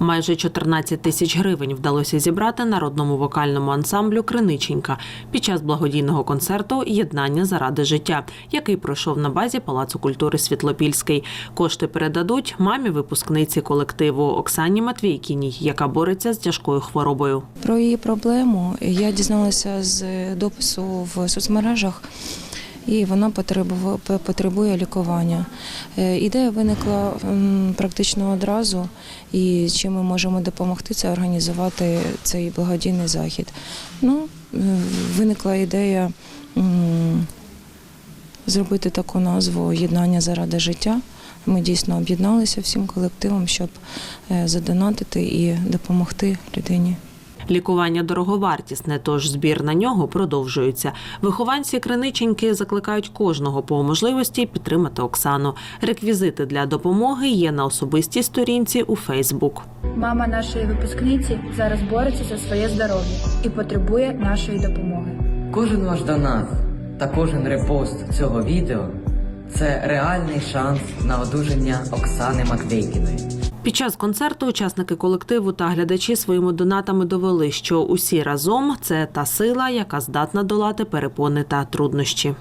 Майже 14 тисяч гривень вдалося зібрати народному вокальному ансамблю Криниченька під час благодійного концерту Єднання заради життя, який пройшов на базі Палацу культури Світлопільський. Кошти передадуть мамі випускниці колективу Оксані Матвійкіній, яка бореться з тяжкою хворобою. Про її проблему я дізналася з допису в соцмережах. І вона потребує, лікування. Е, Ідея виникла практично одразу, і чим ми можемо допомогти, це організувати цей благодійний захід. Ну, е, виникла ідея зробити таку назву Єднання заради життя. Ми дійсно об'єдналися всім колективом, щоб е, задонатити і допомогти людині. Лікування дороговартісне, тож збір на нього продовжується. Вихованці Криниченьки закликають кожного по можливості підтримати Оксану. Реквізити для допомоги є на особистій сторінці у Фейсбук. Мама нашої випускниці зараз бореться за своє здоров'я і потребує нашої допомоги. Кожен ваш донат та кожен репост цього відео це реальний шанс на одужання Оксани Матвейкіної. Під час концерту учасники колективу та глядачі своїми донатами довели, що усі разом це та сила, яка здатна долати перепони та труднощі.